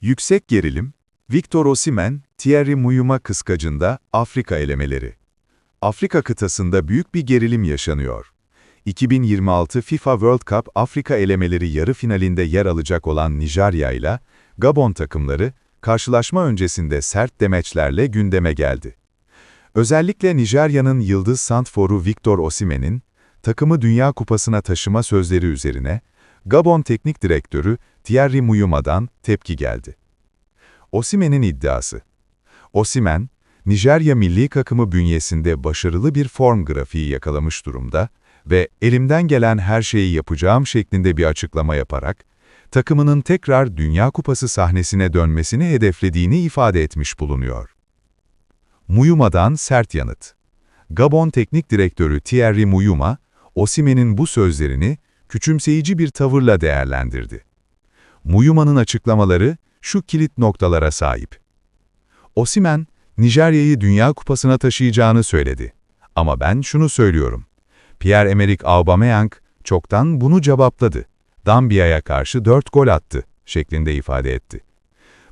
Yüksek gerilim, Victor Osimhen, Thierry Muyuma kıskacında Afrika elemeleri. Afrika kıtasında büyük bir gerilim yaşanıyor. 2026 FIFA World Cup Afrika elemeleri yarı finalinde yer alacak olan Nijerya ile Gabon takımları, karşılaşma öncesinde sert demeçlerle gündeme geldi. Özellikle Nijerya'nın yıldız santforu Victor Osimhen'in, takımı Dünya Kupası'na taşıma sözleri üzerine, Gabon Teknik Direktörü Thierry Muyuma'dan tepki geldi. Osimhen'in iddiası. Osimhen, Nijerya milli takımı bünyesinde başarılı bir form grafiği yakalamış durumda ve elimden gelen her şeyi yapacağım şeklinde bir açıklama yaparak, takımının tekrar Dünya Kupası sahnesine dönmesini hedeflediğini ifade etmiş bulunuyor. Muyuma'dan sert yanıt. Gabon Teknik Direktörü Thierry Muyuma, Osimhen'in bu sözlerini küçümseyici bir tavırla değerlendirdi. Muyuma'nın açıklamaları şu kilit noktalara sahip. Osimhen, Nijerya'yı Dünya Kupası'na taşıyacağını söyledi. Ama ben şunu söylüyorum. Pierre-Emerick Aubameyang çoktan bunu cevapladı. Dambiya'ya karşı 4 gol attı şeklinde ifade etti.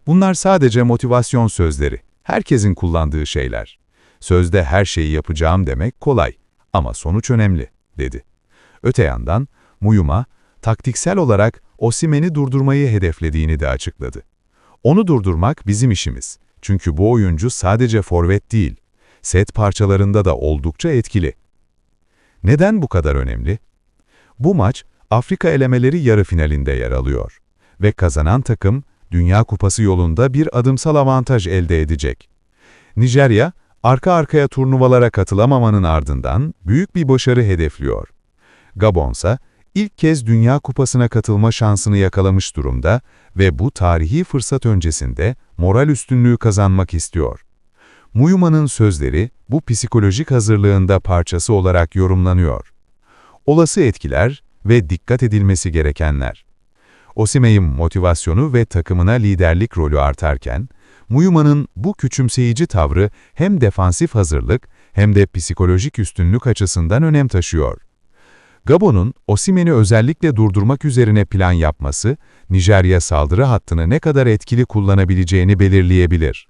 Bunlar sadece motivasyon sözleri, herkesin kullandığı şeyler. Sözde her şeyi yapacağım demek kolay ama sonuç önemli, dedi. Öte yandan, Muyuma, taktiksel olarak Osimhen'i durdurmayı hedeflediğini de açıkladı. Onu durdurmak bizim işimiz. Çünkü bu oyuncu sadece forvet değil, set parçalarında da oldukça etkili. Neden bu kadar önemli? Bu maç, Afrika elemeleri yarı finalinde yer alıyor. Ve kazanan takım, Dünya Kupası yolunda bir adımsal avantaj elde edecek. Nijerya, arka arkaya turnuvalara katılamamanın ardından büyük bir başarı hedefliyor. Gabonsa, ilk kez Dünya Kupası'na katılma şansını yakalamış durumda ve bu tarihi fırsat öncesinde moral üstünlüğü kazanmak istiyor. Muyuma'nın sözleri bu psikolojik hazırlığında parçası olarak yorumlanıyor. Olası etkiler ve dikkat edilmesi gerekenler. Osimhen'in motivasyonu ve takımına liderlik rolü artarken, Muyuma'nın bu küçümseyici tavrı hem defansif hazırlık hem de psikolojik üstünlük açısından önem taşıyor. Gabon'un Osimhen'i özellikle durdurmak üzerine plan yapması, Nijerya saldırı hattını ne kadar etkili kullanabileceğini belirleyebilir.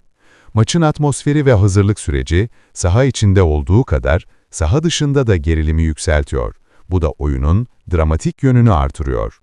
Maçın atmosferi ve hazırlık süreci, saha içinde olduğu kadar, saha dışında da gerilimi yükseltiyor. Bu da oyunun dramatik yönünü artırıyor.